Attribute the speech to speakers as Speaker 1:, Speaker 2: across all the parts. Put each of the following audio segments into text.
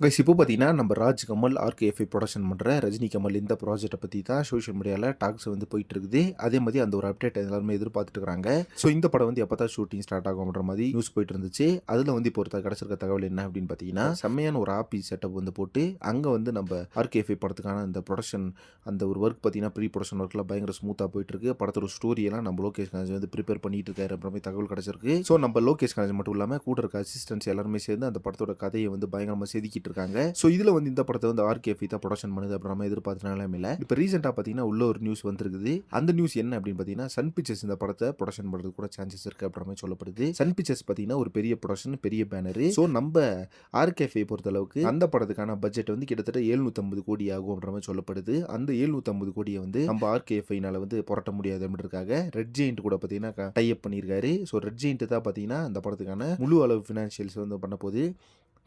Speaker 1: Guys இப்போ பார்த்தீங்கன்னா நம்ம ராஜ் கமல் ஆர்கேஎஃப்ஐ ப்ரொடக்ஷன் பண்ணுற ரஜினி கமல் இந்த ப்ராஜெக்ட்டை பற்றி தான் சோஷியல் மீடியாவில் டாக்ஸ் வந்து போயிட்டு இருக்குது அதே மாதிரி அந்த ஒரு அப்டேட் எல்லாருமே எதிர்பார்த்துட்டு இருக்காங்க. ஸோ இந்த படம் வந்து எப்போ தான் ஷூட்டிங் ஸ்டார்ட் ஆகும்ன்ற மாதிரி நியூஸ் போயிட்டு இருந்துச்சு அதில் வந்து இப்போ ஒரு கிடச்சிருக்க தகவல் என்ன அப்படின்னு பார்த்தீங்கன்னா செம்மையான ஒரு ஆபி செட்டப் வந்து போட்டு அங்கே வந்து நம்ம ஆர்கேஎஃப்ஐ படத்துக்கான அந்த ப்ரொடக்ஷன் அந்த ஒரு ஒர்க் பார்த்தீங்கன்னா ப்ரீ ப்ரொடக்ஷன் ஒர்க்கில் பயங்கர ஸ்மூத்தாக போயிட்டு இருக்கு படத்தோட ஸ்டோரியெல்லாம் நம்ம லோகேஷ் கணேஜ் வந்து ப்ரிப்பேர் பண்ணிட்டு இருக்காரு அப்படின்ற மாதிரி தகவல் கிடச்சிருக்கு. ஸோ நம்ம லோகேஷ் கணேஜ் மட்டும் இல்லாமல் கூட இருக்க அசிஸ்டன்ஸ் எல்லாருமே சேர்ந்து அந்த படத்தோட கதையை வந்து பயங்கரமாக செதுக்கிட்டு இருக்காங்க ஸோ இதில் வந்து இந்த படத்தை வந்து ஆர்கேஎஃப் தான் ப்ரொடக்ஷன் பண்ணுது அப்படி நம்ம எதிர்பார்த்தனாலும் இல்லை. இப்போ ரீசெண்டாக பார்த்தீங்கன்னா உள்ள ஒரு நியூஸ் வந்திருக்குது. அந்த நியூஸ் என்ன அப்படின்னு பார்த்தீங்கன்னா சன் பிக்சர்ஸ் இந்த படத்தை ப்ரொடக்ஷன் பண்ணுறது கூட சான்சஸ் இருக்கு அப்படின்ற மாதிரி சொல்லப்படுது. சன் பிக்சர்ஸ் பார்த்தீங்கன்னா ஒரு பெரிய ப்ரொடக்ஷன் பெரிய பேனர் ஸோ நம்ம ஆர்கேஃபை பொறுத்த அளவுக்கு அந்த படத்துக்கான பட்ஜெட் வந்து கிட்டத்தட்ட எழுநூத்தம்பது கோடி ஆகும் அப்படின்ற மாதிரி சொல்லப்படுது. அந்த எழுநூத்தம்பது கோடியை வந்து நம்ம ஆர்கேஎஃப்ஐனால வந்து புரட்ட முடியாது அப்படின்றக்காக ரெட் ஜெயிண்ட் கூட பார்த்தீங்கன்னா டைப் பண்ணியிருக்காரு. ஸோ ரெட் ஜெயிண்ட் தான் பார்த்தீங்கன்னா அந்த படத்துக்கான முழு அளவு ஃபினான்ஷியல்ஸ் வந்து பண்ண போது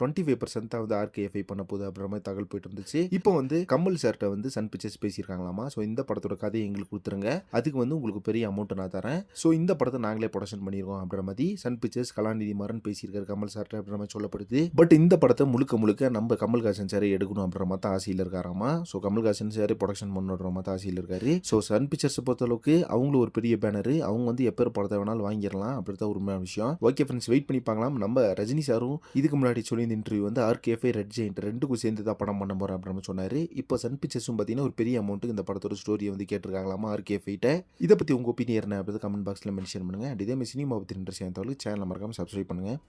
Speaker 1: டுவெண்ட்டி ஃபைவ் பர்சன்ட் தான் வந்து ஆர்கேஎஃப்ஐ பண்ண போகுது அப்படின்ற மாதிரி தகவல் போயிட்டு இருந்துச்சு. இப்போ வந்து கமல் சார்கிட்ட வந்து சன் பிக்சர்ஸ் பேசியிருக்காங்களாமா? ஸோ இந்த படத்தோட கதையை எங்களுக்கு கொடுத்துருங்க. அதுக்கு வந்து உங்களுக்கு பெரிய அமௌண்ட் நான் தரேன். ஸோ இந்த படத்தை நாங்களே ப்ரொடக்ஷன் பண்ணியிருக்கோம் அப்படின்ற மாதிரி சன் பிக்சர்ஸ் கலாநிதி மாறன் பேசியிருக்காரு கமல் சார்கிட்ட அப்படின்ற மாதிரி சொல்லப்படுது. பட் இந்த படத்தை முழுக்க முழுக்க நம்ம கமல்ஹாசன் சாரை எடுக்கணும் அப்படின்ற மாதிரி தான் ஆசையில் இருக்காராமா? ஸோ கமல்ஹாசன் சாரே ப்ரொடக்ஷன் பண்ணுற மாதிரி தான் ஆசையில் இருக்காரு. ஸோ சன் பிக்சர்ஸை பொறுத்த அளவுக்கு அவங்களும் ஒரு பெரிய பேனர் அவங்க வந்து எப்போ படத்தை வேணாலும் வாங்கிடலாம் அப்படி தான் உண்மையான விஷயம். ஓகே ஃப்ரெண்ட்ஸ் வெயிட் பண்ணி பார்க்கலாம். நம்ம ரஜினி சாரும் இதுக்கு முன்னாடி சொல்லி சொல்லியிருந்த இன்டர்வியூ வந்து ஆர்கேஎஃப்ஐ ரெட் ஜெயின்ட் ரெண்டுக்கும் சேர்ந்து தான் படம் பண்ண போகிறேன் அப்படின்னு சொன்னார். இப்போ சன் பிக்சர்ஸும் பார்த்தீங்கன்னா ஒரு பெரிய அமௌண்ட்டுக்கு இந்த படத்தோட ஸ்டோரியை வந்து கேட்டிருக்காங்களாமா ஆர்கேஎஃப்ஐட்ட இதை பற்றி உங்கள் ஒப்பீனியர் என்ன அப்படி கமெண்ட் பாக்ஸில் மென்ஷன் பண்ணுங்கள் அண்ட் இதே மாதிரி சினிமா பற்றி இன்ட்ரெஸ்ட் தகவலுக்கு சேனல் மறக்காமல் சப்ஸ்கிரைப் பண்ணுங்கள்